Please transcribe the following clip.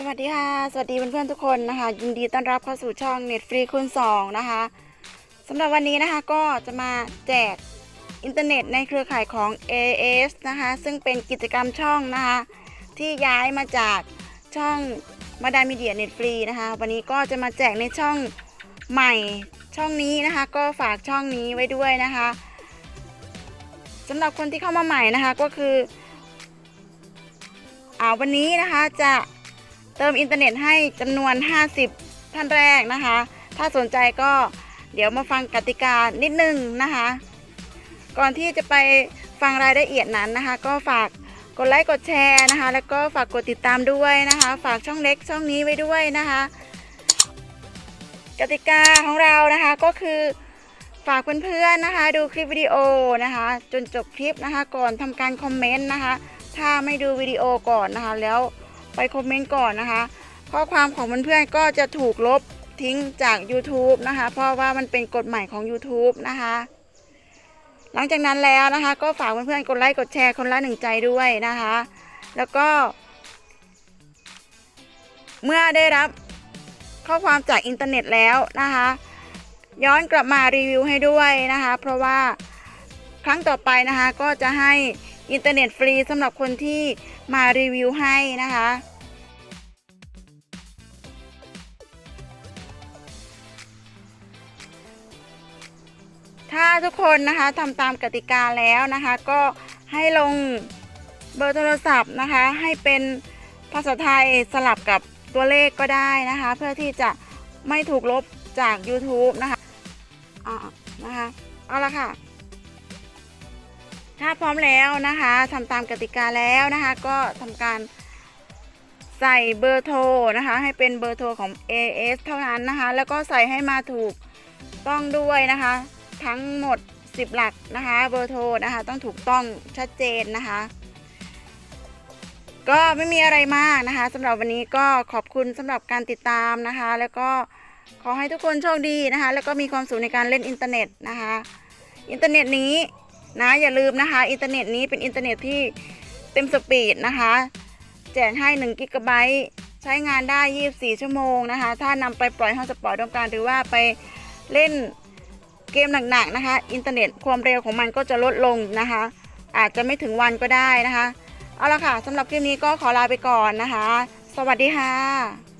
สวัสดีค่ะ สวัสดีเพื่อนๆทุกคนนะคะ ยินดีต้อนรับเข้าสู่ช่อง Net Free คูณ2นะคะสำหรับวันนี้นะคะก็จะมาแจกอินเทอร์เน็ตในเครือข่ายของ AS นะคะ ซึ่งเป็นกิจกรรมช่องนะคะ ที่ย้ายมาจากช่องมาดามีเดียเน็ตฟรีนะคะ วันนี้ก็จะมาแจกในช่องใหม่ช่องนี้นะคะ ก็ฝากช่องนี้ไว้ด้วยนะคะสำหรับคนที่เข้ามาใหม่นะคะก็คืออ่าวันนี้นะคะจะ เติมอินเทอร์เน็ตให้จำนวน 50 ท่านแรกนะคะ ถ้าสนใจก็เดี๋ยวมาฟังกติกานิดนึงนะคะ ก่อนที่จะไปฟังรายละเอียดนั้นนะคะ ก็ฝากกดไลค์กดแชร์นะคะ แล้วก็ฝากกดติดตามด้วยนะคะ ฝากช่องเล็กช่องนี้ไว้ด้วยนะคะ กติกาของเรานะคะก็คือฝากเพื่อนๆนะคะ ดูคลิปวิดีโอนะคะ จนจบคลิปนะคะ ก่อนทำการคอมเมนต์นะคะ ถ้าไม่ดูวิดีโอก่อนนะคะแล้ว ไปคอมเมนต์ก่อนนะคะ ข้อความของเพื่อนๆก็จะถูกลบทิ้งจาก YouTube นะคะ เพราะว่ามันเป็นกฎใหม่ของ YouTube นะคะ หลังจากนั้นแล้วนะคะ ก็ฝากเพื่อนๆกดไลค์กดแชร์คนละหนึ่งใจด้วยนะคะ แล้วก็ เมื่อได้รับข้อความจากอินเทอร์เน็ตแล้วนะคะ ย้อนกลับมารีวิวให้ด้วยนะคะ เพราะว่าครั้งต่อไปนะคะก็จะให้ อินเทอร์เน็ตฟรีสำหรับคนที่มารีวิวให้นะคะ ถ้าทุกคนนะคะทำตามกติกาแล้วนะคะ ก็ให้ลงเบอร์โทรศัพท์นะคะ ให้เป็นภาษาไทยสลับกับตัวเลขก็ได้นะคะ เพื่อที่จะไม่ถูกลบจาก YouTube นะคะอ่านะคะ เอาละค่ะ ถ้าพร้อมแล้วนะคะทำตามกติกาแล้วนะคะ ก็ทำการใส่เบอร์โทรนะคะ ให้เป็นเบอร์โทรของ AS เท่านั้นนะคะ แล้วก็ใส่ให้มาถูกต้องด้วยนะคะ ทั้งหมด 10 หลักนะคะ เบอร์โทรนะคะ ต้องถูกต้องชัดเจนนะคะ ก็ไม่มีอะไรมากนะคะสำหรับวันนี้ก็ขอบคุณสำหรับการติดตามนะคะ แล้วก็ขอให้ทุกคนโชคดีนะคะ แล้วก็มีความสุขในการเล่นอินเทอร์เน็ตนะคะ อินเทอร์เน็ตนี้ นะอย่าลืมนะคะอินเทอร์เน็ตนี้เป็นอินเทอร์เน็ตที่เต็มสปีดนะคะ แจกให้1กิกะไบต์ใช้งานได้ 24 ชั่วโมงนะคะ ถ้านำไปปล่อยห้องสปอร์ตต้องการหรือว่าไปเล่นเกมหนักๆนะคะ อินเทอร์เน็ตความเร็วของมันก็จะลดลงนะคะ อาจจะไม่ถึงวันก็ได้นะคะ เอาละค่ะสำหรับคลิปนี้ก็ขอลาไปก่อนนะคะ สวัสดีค่ะ